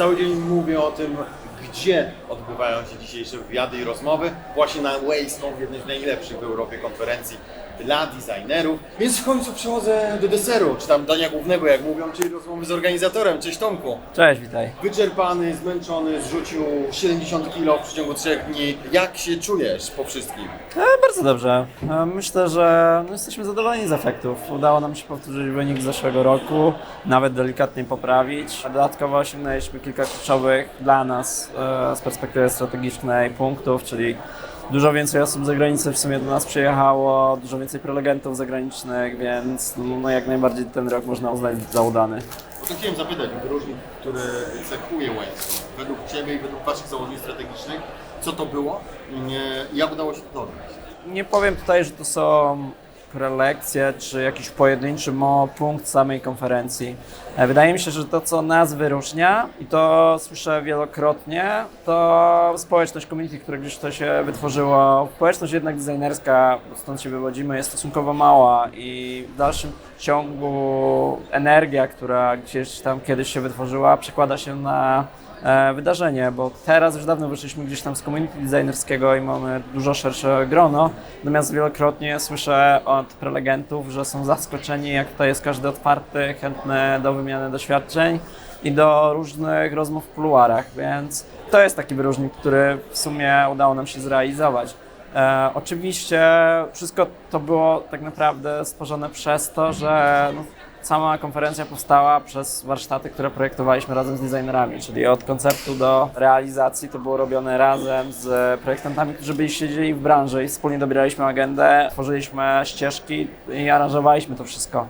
Cały dzień mówię o tym, gdzie odbywają się dzisiejsze wywiady i rozmowy. Właśnie na Waystone, w jednej z najlepszych w Europie konferencji dla designerów. Więc w końcu przechodzę do deseru, czy tam dania głównego, jak mówią, czyli rozmowy z organizatorem. Cześć Tomku. Cześć, witaj. Wyczerpany, zmęczony, zrzucił 70 kg w przeciągu 3 dni. Jak się czujesz po wszystkim? E, bardzo dobrze. E, myślę, że no, jesteśmy zadowoleni z efektów. Udało nam się powtórzyć wynik z zeszłego roku, nawet delikatnie poprawić. Dodatkowo osiągnęliśmy kilka kluczowych dla nas e, z perspektywy strategicznej punktów, czyli dużo więcej osób z zagranicy w sumie do nas przyjechało, dużo więcej prelegentów zagranicznych, więc no, no, jak najbardziej ten rok można uznać za udany. To chciałem zapytać, wyróżnik, który cechuje Waystone, według Ciebie i według Waszych założeń strategicznych, co to było i jak udało się to odnieść? Nie powiem tutaj, że to są prelekcje czy jakiś pojedynczy punkt samej konferencji. E, Wydaje mi się, że to, co nas wyróżnia, i to słyszę wielokrotnie, to społeczność community, które gdzieś to się wytworzyło. Społeczność jednak designerska, stąd się wywodzimy, jest stosunkowo mała i w dalszym ciągu energia, która gdzieś tam kiedyś się wytworzyła, przekłada się na e, wydarzenie, bo teraz już dawno wyszliśmy gdzieś tam z community designerskiego i mamy dużo szersze grono, natomiast wielokrotnie słyszę od prelegentów, że są zaskoczeni, jak tutaj jest każdy otwarty, chętny do wymiany doświadczeń i do różnych rozmów w kuluarach, więc to jest taki wyróżnik, który w sumie udało nam się zrealizować. E, oczywiście wszystko to było tak naprawdę stworzone przez to, że no, sama konferencja powstała przez warsztaty, które projektowaliśmy razem z designerami, czyli od konceptu do realizacji to było robione razem z projektantami, którzy byli siedzieli w branży i wspólnie dobieraliśmy agendę, tworzyliśmy ścieżki i aranżowaliśmy to wszystko.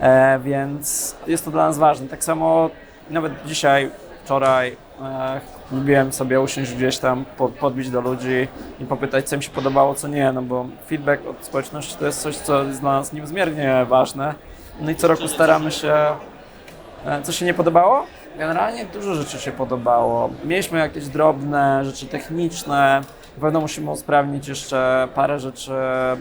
E, więc jest to dla nas ważne. Tak samo nawet dzisiaj, wczoraj e, lubiłem sobie usiąść gdzieś tam, po, podbić do ludzi i popytać, co im się podobało, co nie, no bo feedback od społeczności to jest coś, co jest dla nas niezmiernie ważne. No i co roku staramy się. E, Co się nie podobało? Generalnie dużo rzeczy się podobało. Mieliśmy jakieś drobne rzeczy techniczne. Pewno musimy usprawnić jeszcze parę rzeczy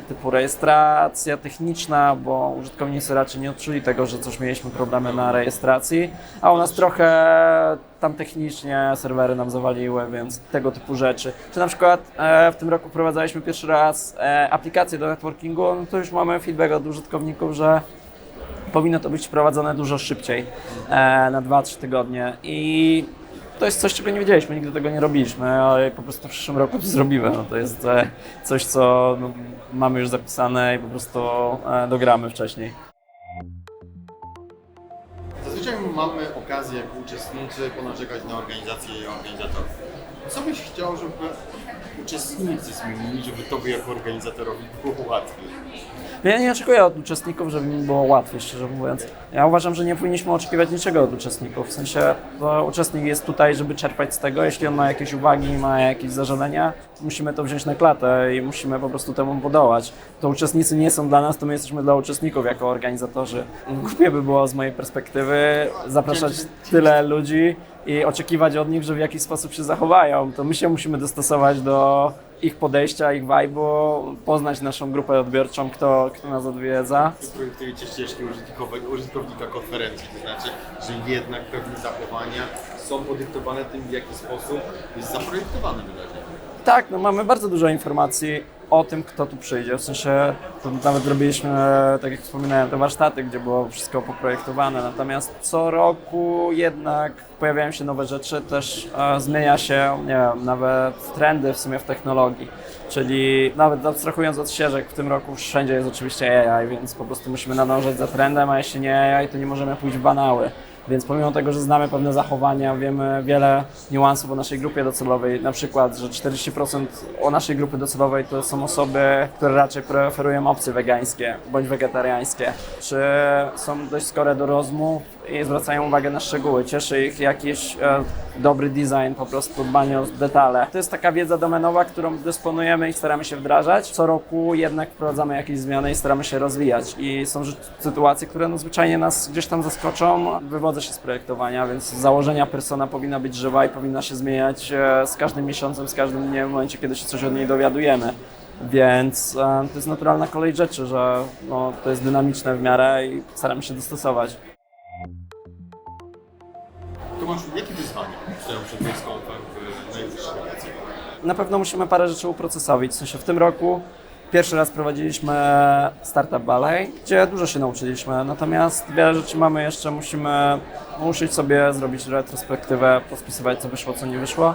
typu rejestracja techniczna, bo użytkownicy raczej nie odczuli tego, że coś mieliśmy problemy na rejestracji, a u nas trochę tam technicznie serwery nam zawaliły, więc tego typu rzeczy. Czy na przykład e, w tym roku wprowadzaliśmy pierwszy raz e, aplikację do networkingu, no to już mamy feedback od użytkowników, że powinno to być wprowadzone dużo szybciej, e, na 2-3 tygodnie. I to jest coś, czego nie wiedzieliśmy, nigdy tego nie robiliśmy, ale po prostu w przyszłym roku to zrobimy. No, to jest e, coś, co no, mamy już zapisane i po prostu e, dogramy wcześniej. Zazwyczaj mamy okazję jako uczestnicy ponarzekać na organizację i organizatorów. Co byś chciał, żeby uczestnicy zmienili, żeby Tobie jako organizatorowi było łatwiej? Ja nie oczekuję od uczestników, żeby mi było łatwiej, szczerze mówiąc. Ja uważam, że nie powinniśmy oczekiwać niczego od uczestników. W sensie, to uczestnik jest tutaj, żeby czerpać z tego. Jeśli on ma jakieś uwagi, ma jakieś zażalenia, musimy to wziąć na klatę i musimy po prostu temu podołać. To uczestnicy nie są dla nas, to my jesteśmy dla uczestników jako organizatorzy. Głupie by było z mojej perspektywy zapraszać tyle ludzi i oczekiwać od nich, że w jakiś sposób się zachowają. To my się musimy dostosować do ich podejścia, ich vibe'u, poznać naszą grupę odbiorczą, kto, kto nas odwiedza. Projektujecie ścieżki użytkowego, użytkownika konferencji, to znaczy, że jednak pewne zachowania są podyktowane tym, w jaki sposób jest zaprojektowane wydarzenie. Tak, no mamy bardzo dużo informacji o tym, kto tu przyjdzie. W sensie, nawet robiliśmy, tak jak wspominałem, te warsztaty, gdzie było wszystko poprojektowane. Natomiast co roku jednak pojawiają się nowe rzeczy, też e, zmienia się, nie wiem, nawet trendy w sumie w technologii. Czyli nawet abstrahując od ścieżek, w tym roku wszędzie jest oczywiście AI, więc po prostu musimy nadążać za trendem, a jeśli nie AI, to nie możemy pójść w banały. Więc pomimo tego, że znamy pewne zachowania, wiemy wiele niuansów o naszej grupie docelowej, na przykład, że 40% o naszej grupy docelowej to są osoby, które raczej preferują opcje wegańskie bądź wegetariańskie, czy są dość skore do rozmów i zwracają uwagę na szczegóły. Cieszy ich jakiś e, dobry design, po prostu dbanie o detale. To jest taka wiedza domenowa, którą dysponujemy i staramy się wdrażać. Co roku jednak wprowadzamy jakieś zmiany i staramy się rozwijać. I są sytuacje, które no, zwyczajnie nas gdzieś tam zaskoczą. Wywodzę się z projektowania, więc z założenia persona powinna być żywa i powinna się zmieniać e, z każdym miesiącem, z każdym dniem, w momencie, kiedy się coś od niej dowiadujemy. Więc e, to jest naturalna kolej rzeczy, że no, to jest dynamiczne w miarę i staramy się dostosować. Na pewno musimy parę rzeczy uprocesować. W sensie w tym roku pierwszy raz prowadziliśmy Startup Ballet, gdzie dużo się nauczyliśmy. Natomiast wiele rzeczy mamy jeszcze, musimy musieć sobie zrobić retrospektywę, pospisywać co wyszło, co nie wyszło.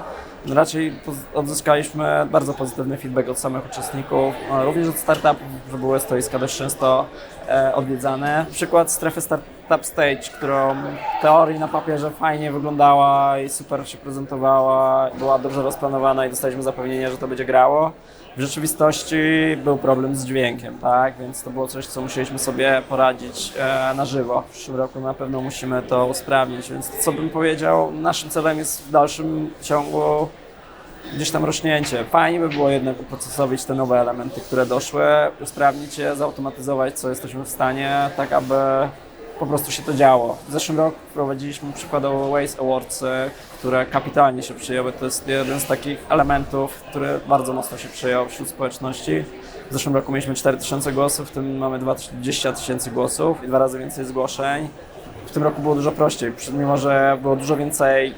Raczej odzyskaliśmy bardzo pozytywny feedback od samych uczestników, a również od startupów, że były stoiska dość często e, odwiedzane. Przykład strefy Startup Stage, którą w teorii na papierze fajnie wyglądała i super się prezentowała, była dobrze rozplanowana i dostaliśmy zapewnienie, że to będzie grało. W rzeczywistości był problem z dźwiękiem, tak? Więc to było coś, co musieliśmy sobie poradzić e, na żywo. W przyszłym roku na pewno musimy to usprawnić, więc co bym powiedział, naszym celem jest w dalszym ciągu gdzieś tam rośnięcie. Fajnie by było jednak uprocesować te nowe elementy, które doszły, usprawnić je, zautomatyzować, co jesteśmy w stanie, tak aby po prostu się to działo. W zeszłym roku wprowadziliśmy przykładowo Waze Awards, e, które kapitalnie się przyjęły. To jest jeden z takich elementów, który bardzo mocno się przyjął wśród społeczności. W zeszłym roku mieliśmy 4000 głosów, w tym mamy 20 tysięcy głosów i dwa razy więcej zgłoszeń. W tym roku było dużo prościej, mimo że było dużo więcej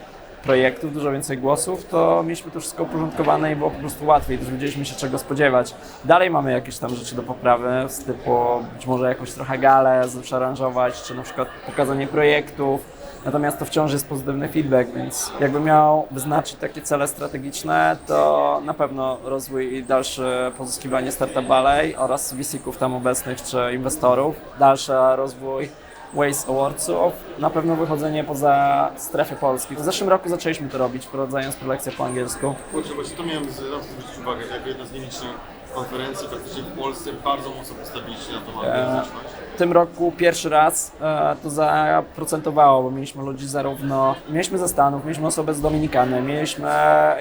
projektów, dużo więcej głosów, to mieliśmy to wszystko uporządkowane i było po prostu łatwiej, też wiedzieliśmy się czego spodziewać. Dalej mamy jakieś tam rzeczy do poprawy, z typu być może jakąś trochę galę przearanżować, czy na przykład pokazanie projektów, natomiast to wciąż jest pozytywny feedback, więc jakby miał wyznaczyć takie cele strategiczne, to na pewno rozwój i dalsze pozyskiwanie Startup Ballet oraz VC-ków tam obecnych, czy inwestorów, dalszy rozwój Waste Awardsów, na pewno wychodzenie poza strefę Polski. W zeszłym roku zaczęliśmy to robić, wprowadzając prelekcje po angielsku. Kurczę, właśnie to miałem zwrócić uwagę, że jako jedna z nielicznych konferencji praktycznie w Polsce bardzo mocno postawiliście na tą anglojęzyczność. W tym roku pierwszy raz e, to zaprocentowało, bo mieliśmy ludzi zarówno, mieliśmy ze Stanów, mieliśmy osobę z Dominikany, mieliśmy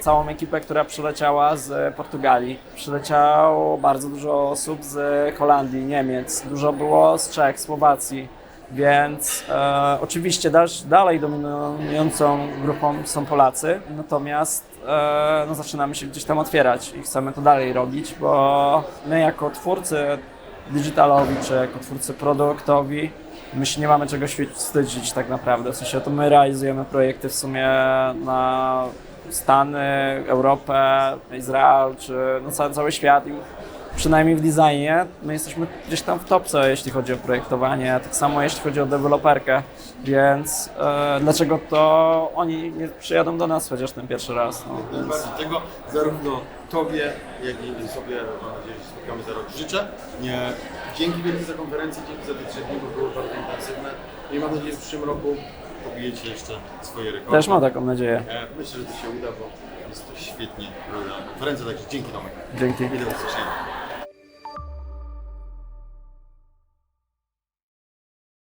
całą ekipę, która przyleciała z Portugalii. Przyleciało bardzo dużo osób z Holandii, Niemiec, dużo było z Czech, Słowacji. Więc e, oczywiście dalsz, dalej dominującą grupą są Polacy, natomiast e, no, zaczynamy się gdzieś tam otwierać i chcemy to dalej robić, bo my jako twórcy digitalowi, czy jako twórcy produktowi, my się nie mamy czego wstydzić tak naprawdę. W sensie to my realizujemy projekty w sumie na Stany, Europę, Izrael, czy no cały, cały świat przynajmniej w designie my jesteśmy gdzieś tam w topce, jeśli chodzi o projektowanie, tak samo jeśli chodzi o deweloperkę, więc e, dlaczego to oni nie przyjadą do nas chociaż ten pierwszy raz. No, więc... bardziej tego zarówno Tobie, jak i sobie, mam nadzieję, że spotkamy za rok, życzę. Nie, dzięki wielkie za konferencję, dzięki za te trzy dni, bo były bardzo intensywne. I mam nadzieję, że w przyszłym roku pobijecie jeszcze swoje rekordy. Też mam taką nadzieję. E, Myślę, że to się uda, bo jest to świetnie robiona konferencja, także dzięki Tomek. Dzięki. I do usłyszenia.